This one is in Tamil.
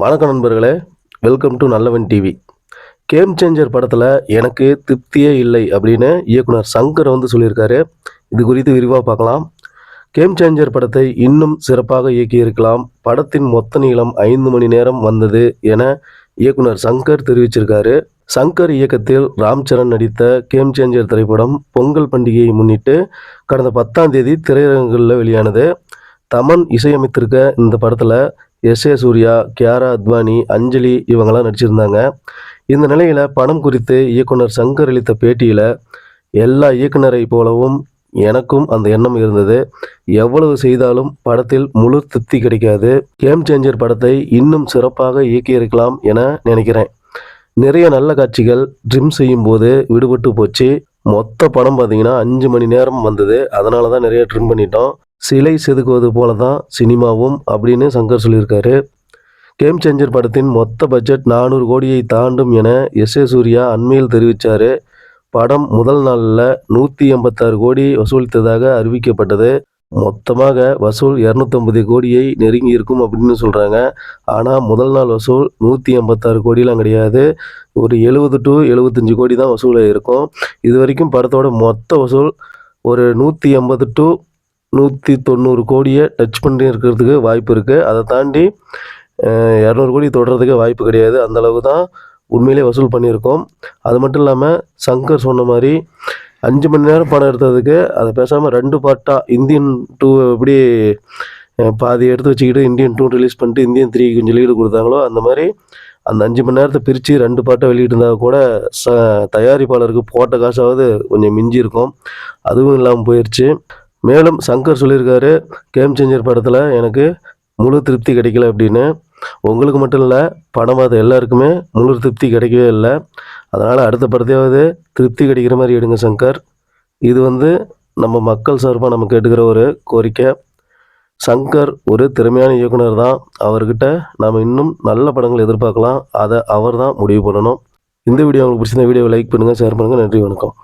வணக்கம் நண்பர்களே. Welcome to Nallavan TV game changer படத்தில் எனக்கு திருப்தியே இல்லை அப்படின்னு இயக்குனர் சங்கர் வந்து சொல்லியிருக்காரு. இது குறித்து விரிவாக பார்க்கலாம். கேம் சேஞ்சர் படத்தை இன்னும் சிறப்பாக இயக்கியிருக்கலாம். படத்தின் மொத்த நீளம் ஐந்து மணி நேரம் வந்தது என இயக்குனர் சங்கர் தெரிவிச்சிருக்காரு. சங்கர் இயக்கத்தில் ராம் சரண் நடித்த கேம் சேஞ்சர் திரைப்படம் பொங்கல் பண்டிகையை முன்னிட்டு கடந்த பத்தாம் தேதி திரையரங்குகளில் வெளியானது. தமன் இசையமைத்திருக்க இந்த படத்தில் எஸ் ஏ சூர்யா கியாரா அத்வானி அஞ்சலி இவங்கெல்லாம் நடிச்சிருந்தாங்க. இந்த நிலையில் படம் குறித்து இயக்குனர் சங்கர் அளித்த பேட்டியில் எல்லா இயக்குனரை போலவும் எனக்கும் அந்த எண்ணம் இருந்தது. எவ்வளவு செய்தாலும் படத்தில் முழு திருப்தி கிடைக்காது. கேம் சேஞ்சர் படத்தை இன்னும் சிறப்பாக இயக்கியிருக்கலாம் என நினைக்கிறேன். நிறைய நல்ல காட்சிகள் ட்ரிம் செய்யும் போது விடுபட்டு போச்சு. மொத்த படம் பார்த்தீங்கன்னா அஞ்சு மணி நேரம் வந்தது. அதனால தான் நிறைய ட்ரிம் பண்ணிட்டோம். சிலை செதுக்குவது போல தான் சினிமாவும் அப்படின்னு சங்கர் சொல்லியிருக்காரு. கேம் சேஞ்சர் படத்தின் மொத்த பட்ஜெட் நானூறு கோடியை தாண்டும் என எஸ் ஏ சூர்யா அண்மையில் தெரிவித்தார் படம் முதல் நாளில் நூற்றி எண்பத்தாறு கோடி வசூலித்ததாக அறிவிக்கப்பட்டது. மொத்தமாக வசூல் இரநூத்தம்பது கோடியை நெருங்கி இருக்கும் அப்படின்னு சொல்கிறாங்க ஆனால் முதல் நாள் வசூல் நூற்றி எண்பத்தாறு கோடிலாம் கிடையாது. ஒரு எழுபது டு எழுபத்தஞ்சு கோடி தான் வசூலாக இருக்கும் இது வரைக்கும் படத்தோட மொத்த வசூல் ஒரு நூற்றி எண்பது டு நூற்றி தொண்ணூறு கோடியை டச் பண்ணி இருக்கிறதுக்கு வாய்ப்பு இருக்குது அதை தாண்டி இரநூறு கோடி தொடுறதுக்கு வாய்ப்பு கிடையாது. அந்தளவு தான் உண்மையிலே வசூல் பண்ணியிருக்கோம். அது மட்டும் இல்லாமல் சங்கர் சொன்ன மாதிரி அஞ்சு மணி நேரம் படம் எடுத்ததுக்கு அதை பேசாமல் ரெண்டு பார்ட்டாக இந்தியன் டூ எப்படி பாதி எடுத்து வச்சுக்கிட்டு இந்தியன் டூ ரிலீஸ் பண்ணிட்டு இந்தியன் த்ரீ கொஞ்சம் லீடு கொடுத்தாங்களோ அந்த மாதிரி அந்த அஞ்சு மணி நேரத்தை பிரித்து ரெண்டு பாட்டை வெளியிட்டிருந்தா கூட ச தயாரிப்பாளருக்கு போட்ட காசாவது கொஞ்சம் மிஞ்சி இருக்கும் அதுவும் இல்லாமல் போயிடுச்சு மேலும் சங்கர் சொல்லியிருக்காரு கேம் சேஞ்சர் படத்தில் எனக்கு முழு திருப்தி கிடைக்கல அப்படின்னு. உங்களுக்கு மட்டும் இல்லை படம் பார்த்த எல்லாருக்குமே முழு திருப்தி கிடைக்கவே இல்லை. அதனால் அடுத்த படத்தையாவது திருப்தி கிடைக்கிற மாதிரி எடுங்க சங்கர். இது வந்து நம்ம மக்கள் சார்பாக நம்ம கேட்டுக்கிற ஒரு கோரிக்கை. சங்கர் ஒரு திறமையான இயக்குனர் தான். அவர்கிட்ட நாம் இன்னும் நல்ல படங்கள் எதிர்பார்க்கலாம். அதை அவர் தான் முடிவு பண்ணணும். இந்த வீடியோ உங்களுக்கு பிடிச்சிருந்த வீடியோவை லைக் பண்ணுங்கள் ஷேர் பண்ணுங்கள் நன்றி வணக்கம்.